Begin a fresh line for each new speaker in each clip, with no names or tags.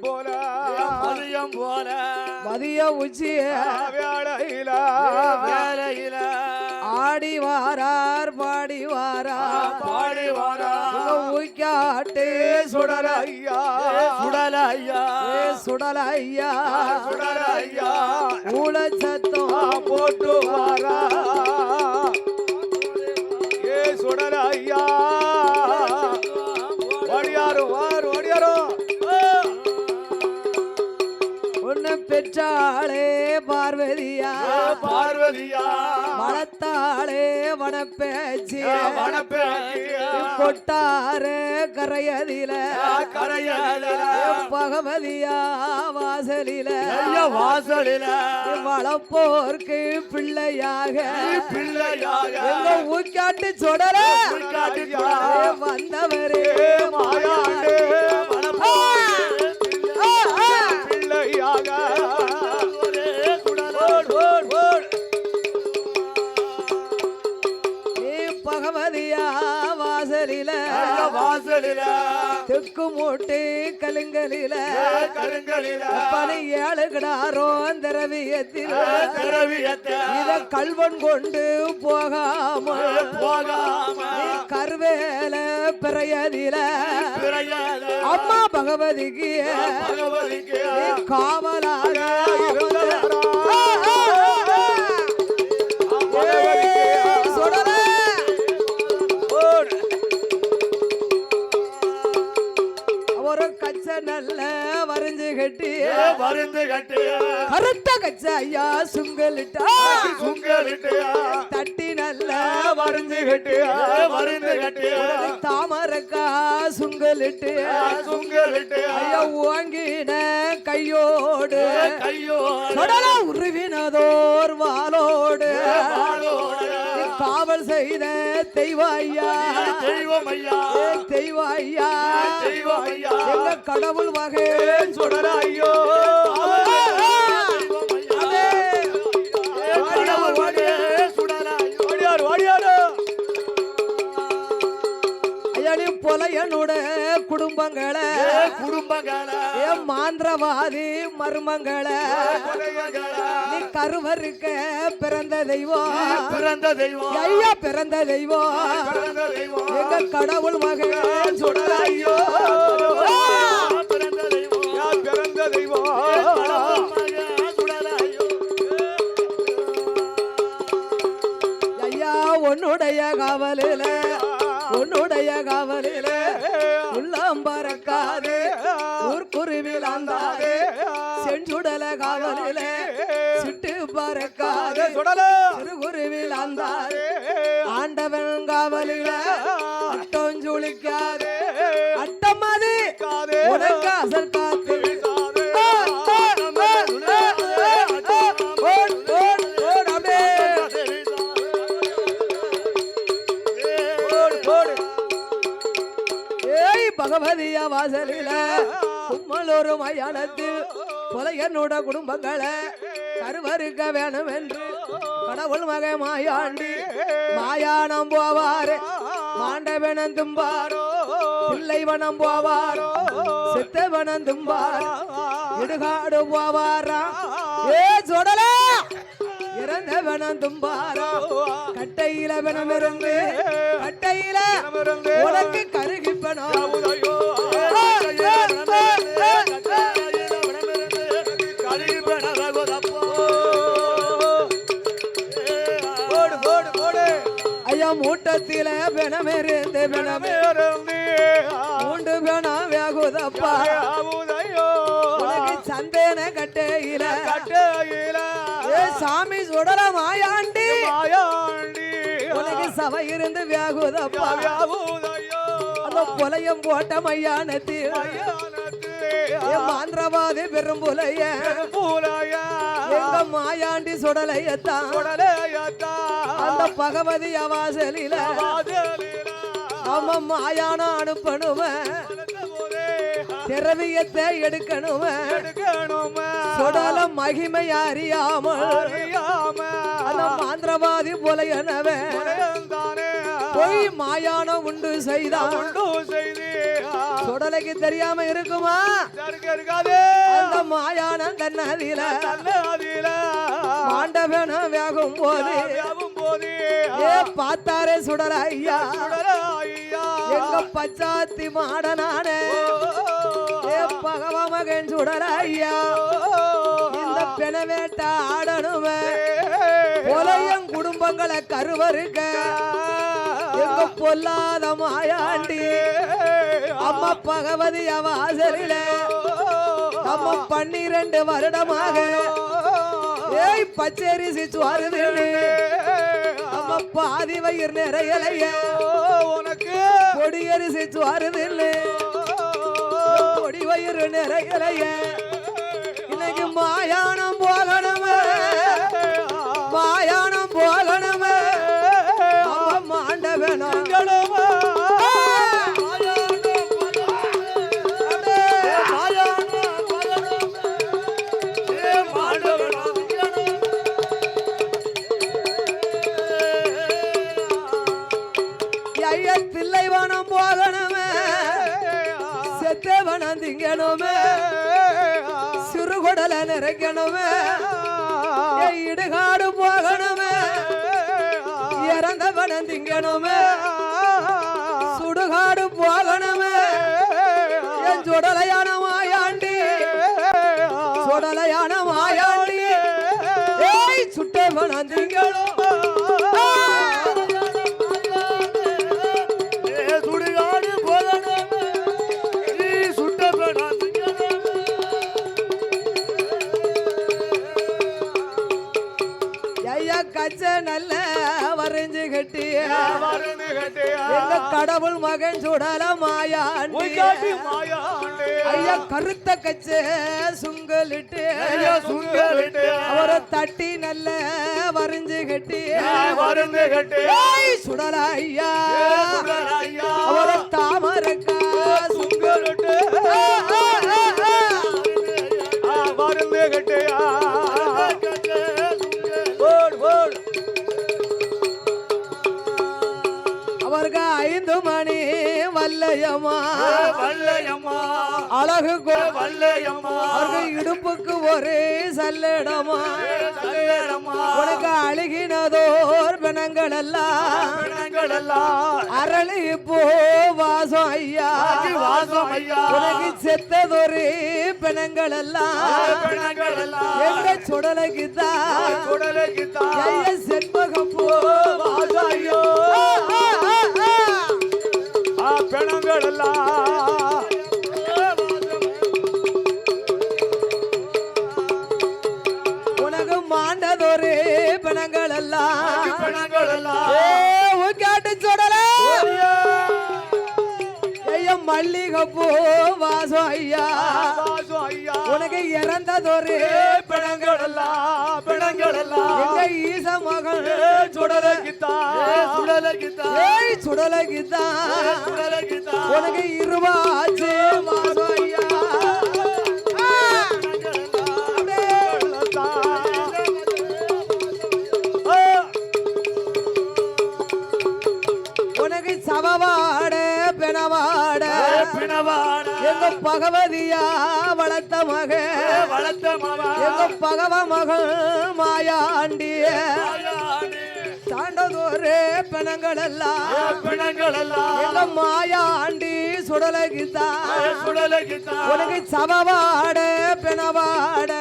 போல.
மதியம் போல.
மதிய உச்சிய.
வேளையில.
வேலையில
ஆடி வாரார் பாடி வாரார்
பாடி வாரா
ஊக்காட்டு சுடல
ஐயா
சுடல ஐயா
சுடல ஐயா
சுடல ஐயா
ஊழ சத்தம்
போட்டு வாரா
பெற்றாளே பார்வதியா?
பார்வதியா?
வளர்த்தாளே வனப்பேச்சி. கொட்டாரு கரையதில.
கரையால
பகவதியா வாசலில.
வாசலில.
வளப்போர்க்கு பிள்ளையாக.
பிள்ளையாக.
ஊக்காட்டு சுடல. வந்தவரே
மாயாண்டே.
வாசலில
வாசலில.
தெக்கு மூட்டு கலுங்கலில
கருங்கலில
பனி ஏழு கிடாரோ திரவியத்தில்
திரவியத்தை
இத கல்வன் கொண்டு போகாம.
போகாம
கருவேல பிறையதில
பிறையாத
அம்மா பகவதிக்கு காவலாக ஐயா சுங்கலிட்டா?
சுங்கலிட்டு
தட்டி நல்ல
வரைஞ்சு கட்டு
ஏ மருந்து கட்டு
தாமரக்கா சுங்கலிட்டு.
சுங்கலிட்டு.
ஐயா ஓங்கின கையோடு.
கையோ
கடல உருவினதோர் வாளோடு. காவல் செய்த தெய்வ ஐயா
தெய்வம் ஐயா
ஏ தெய்வ ஐயா
தெய்வம் ஐயா
எங்க கடவுள் வகை
சுடல
குடும்பங்களை.
குடும்பங்கள.
ஏ மாந்திரவாதி மருமங்களை. நீ கருவருக்க பிறந்த தெய்வம்.
பிறந்த தெய்வம்.
ஐயா பிறந்த தெய்வம். எங்க கடவுள் மகன்
சுடல ஐயோ.
வாசலில கும்மலூர் மயானத்தில் கொலையனோட குடும்பங்களை கருவறுக்க வேணும் என்று கடவுள் மக மாயாண்டி மாயானம் போவாரு மாண்டவனம் தும்பாரோ பிள்ளைவனம் போவாரோ சித்தவனம் தும்பார் இடுகாடு போவாரா? ஏ சொடல! இறந்தவனம் தும்பாரா கட்டையில வனம் இருந்து கட்டையில உனக்கு கருகிப்பனம் ஐயா மூட்டத்தில பிணம் இருந்து பிணம்.
இருந்து.
மூண்டு பிணம் வேகுதப்பா
உதயோ
உனக்கு சந்தேன கட்டையில.
கட்டையில.
ஏ சாமி சுடல மாயாண்டி.
மாயாண்டி.
உனக்கு சபை இருந்து வேகுதப்பா
உதயோ
அந்த புலையம் போட்ட மையானத்தில். ஏ மாந்திரவாதி பெரும்புலைய.
பூலைய
எங்க மாயாண்டி சுடலையத்தான்
உடலையத்தா
அந்த பகவதி அவாசலில அவன் மாயான அனுப்பணுவன் திரவியத்தை
எடுக்கணுமே.
சுடல மகிமை அறியாமல்.
அறியாம.
அந்த மாந்திரவாதி புலையனவன் மாயானம் உண்டு
செய்தி?
சுடலைக்கு தெரியாம இருக்குமா? அந்த மாயானம் தன்னதில. மாண்டவன வேகும் போது. ஏ பார்த்தாரே சுடல ஐயா.
ஐயா.
எங்க பச்சாத்தி மாடனானே. ஏ பகவ மகன் சுடல ஐயா. இந்த பெணவேட்ட ஆடணுமே. கொலையும் குடும்பங்களை கருவருக்க எங்க பொல்லாத மாயாண்டி. அம்மா பகவதி வாசலில நம்ம பன்னிரண்டு வருடமாக ஏய் பச்சரிசி சுவாருதுன்னு நம்ம பாதி வயிறு நிறையலைய.
உனக்கு.
கொடியரிசி சுவாருதுன்னு கொடி வயிறு நிறையலைய. இன்னைக்கு மாயானம் போகணுமே போகணுமே. இடுகாடு போகணுமே. இறந்தவனம் திங்கணுமே. சுடுகாடு போகணுமே. என் சுடலையான மாயாண்டி. சுடலையான மாயாண்டி. ஏய் சுட்டவனம் திங்கணும். எங்க கடவுள் மகன் சுடல மாயாண்டே ஐயா கருத்த கச்ச சுங்கலிட்டு.
சுங்கலிட்டு
அவரை தட்டி நல்ல வரைஞ்சு கட்டி.
மருந்து கட்டி.
சுடல ஐயா. அவரை தாமரக்கா
சுங்கலட்டு.
அவருக்கு இடுப்புக்கு ஒரு சல்லடமா? உனக்கு அழுகினதோர் பிணங்கள் எல்லாம் அரளி போ வாசம் ஐயா.
வாசம் ஐயா.
உனக்கு செத்ததொரு பிணங்கள் எல்லாம் எங்க சுடலைக்கு தான்
குடலைக்கு தான்
ஐயா செண்பகம் போ
வாசாயோ
ஆ, மல்லிகைப்பூ வாசம் ஐயா. உனக்கு இறந்ததொரு
பிணங்கள் எல்லாம் பிணங்கள் எல்லாம்
எங்க ஈச மகன்?
சுடலைக்குத்தான்
ஏய் சுடலைக்குதான்
சுடலைக்குத்தான்
உனக்கு இருவாச்சு மாசம் பிணவாட.
பிணவாட.
எங்க பகவதியா வளர்த்த மக.
வளர்த்த
எங்க பகவ மகள் மாயாண்டிய தாண்டதொரு பிணங்கள் எல்லாம்
பிணங்கள் எல்லாம்
எங்க மாயாண்டி சுடலகிதான்
சுடலைக்குத்தான்
உனக்கு சவவாட பிணவாட.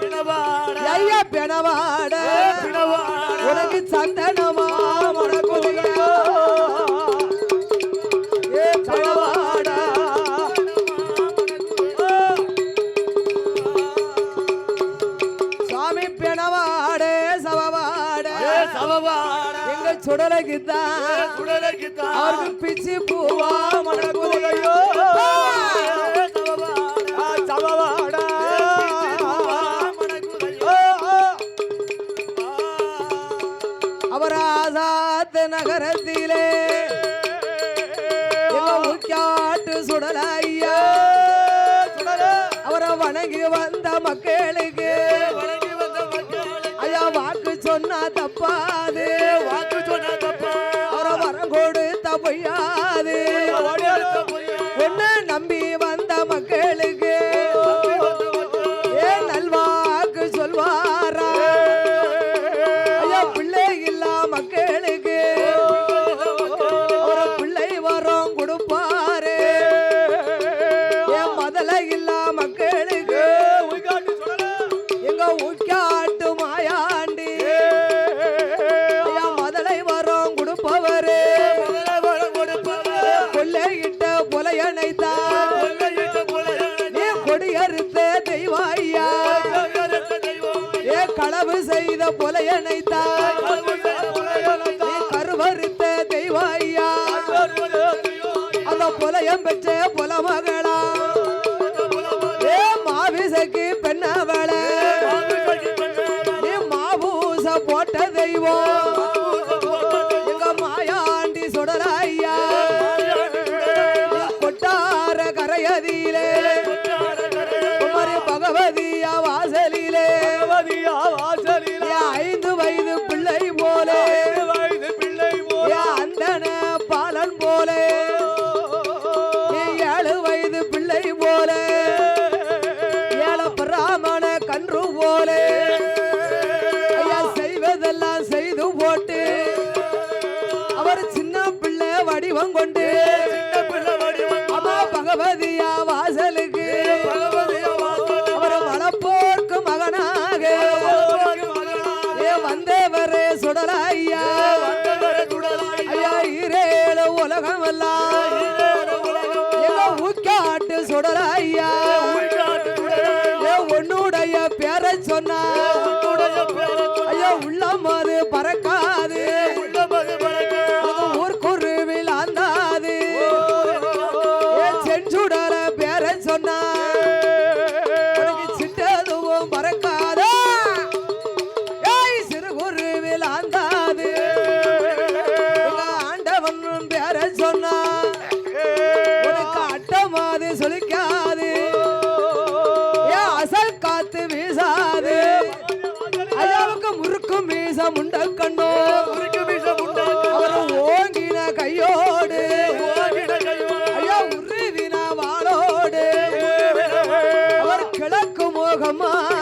பிணவாட.
ஐயா பிணவாட.
பிணவாட.
உனக்கு சந்தனமா மணக்குதியா எங்க சுடலகிதான்
சுடலைக்குத்தான்
அவருக்கு பிச்சு பூவா மணக்குதியோ
சவவாடா
அவர் ஆசாத் நகரத்திலே எங்க முக்கியாட்டு சுடல ஐயா அவரை வணங்கி வந்த மக்களுக்கு ஐயா வாக்கு சொன்னா தப்பாது அவரை தெரியாது நினைத்தாய் கருவறுத்த தெய்வாயா? அந்த புலையம் மாபூச போட்ட தெய்வம். வடிவம் கொண்டு আমার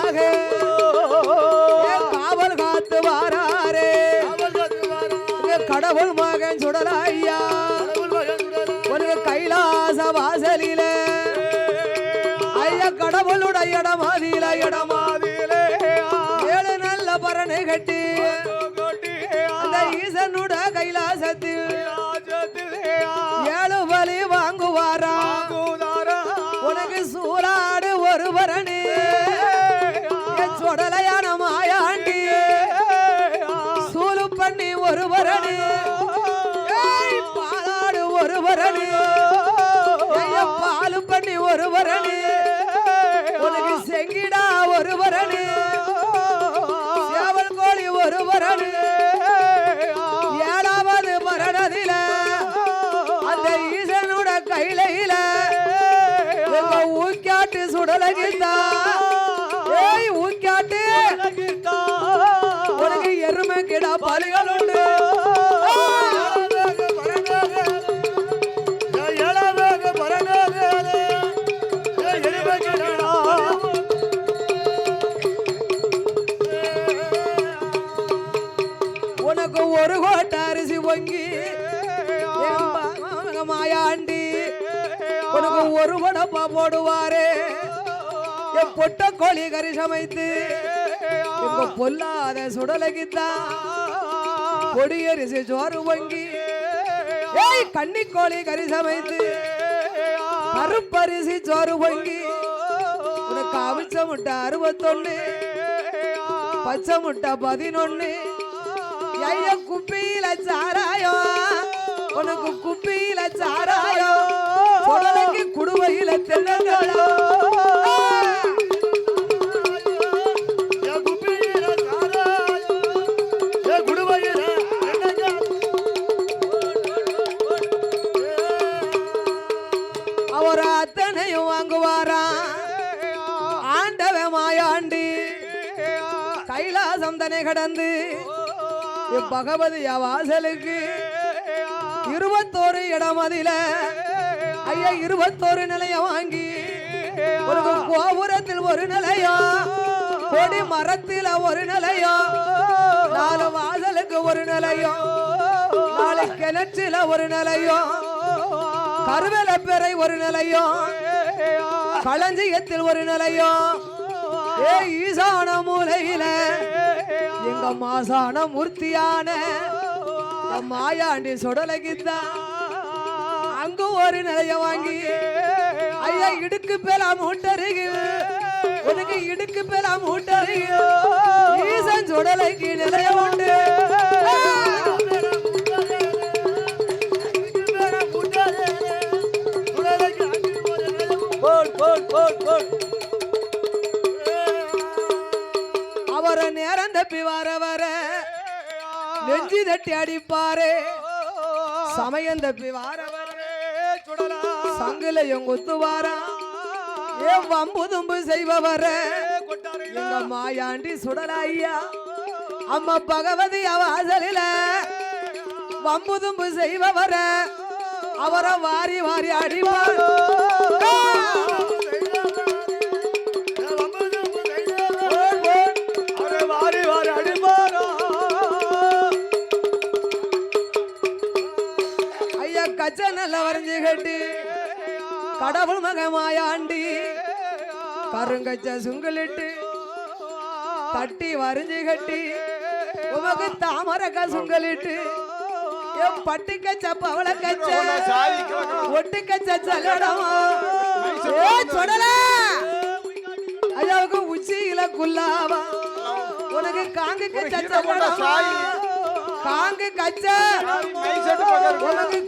உலகித்தா ஏய் ஊங்காட்டு உண்டு. உனக்கு ஒரு கோட்டை அரிசி பொங்கி மாயாண்டி. உனக்கு ஒரு வடப்பா போடுவாரு. கோழி கரிசமைத்து பொல்லாத சுடலகித்தா கொடியரிசி சோறு வங்கி ஏய் கன்னிக்கோழி கரிசமைத்து அருப்பரிசி சோறு வங்கி உனக்கு அவிச்ச முட்டை அறுபத்தொன்னு பச்சை முட்டை பதினொன்னு ஐயா குப்பியில சாராயம் உனக்கு குப்பியில சாராயம் குடுவையில தென்னங்களோ சிந்தனை கடந்து பகவதிய வாசலுக்கு இருபத்தோரு இடம் அதில ஐயா இருபத்தோரு நிலையம் வாங்கி ஒரு கோபுரத்தில் ஒரு நிலையா கொடி மரத்தில் ஒரு நிலையா நாலு வாசலுக்கு ஒரு நிலையம் நாலு கிணற்றில ஒரு நிலையம் நிலையோ கருவேலப்பேரை ஒரு நிலையம் களஞ்சியத்தில் ஒரு நிலையம் ஏ ஈசான மூலையில எங்க மாசான மூர்த்தியான மாயாண்டி சுடலகித்தான் அங்க ஒரு நிலைய வாங்கி ஐயா இடுக்கு பேல மூட்டருகில் உனக்கு இடுக்கு பேல மூட்டருகில் ஈசன் சுடலைக்கு நிலைய உண்டு.
போல் போல் போல் போல்.
போற நேரம் தப்பி வர வர நெஞ்சி தட்டி அடிப்பாரு. சமயம் தப்பி வர வர
சுடலா
குத்துவாரா. வம்பு தும்பு செய்பவர. எங்க மாயாண்டி சுடலாயா அம்மா பகவதி அவாசலில. வம்பு தும்பு செய்பவர. அவரை வாரி வாரி அடிவாரோ கடவுள் மக மாயாண்டி கருங்கச்ச சுங்கலிட்டு தட்டி வரிஞ்சு கட்டி உமக்கு தாமரை கசுங்கலிட்டு என் பட்டு கச்ச பவள கச்ச ஒட்டு கச்ச சல்லடமா ஏ சொடல! ஐயாவுக்கு உச்சியில குல்லாவா? உனக்கு காங்கு கச்ச காங்கு கச்ச? உனக்கு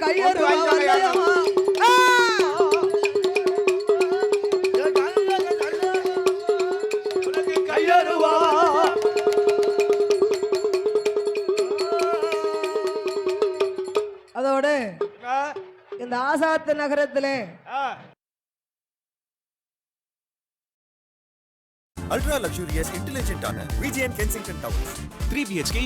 இந்த ஆசாத்து நகரத்திலே
luxurious intelligent ஆன VGN Kensington Towers
three BHK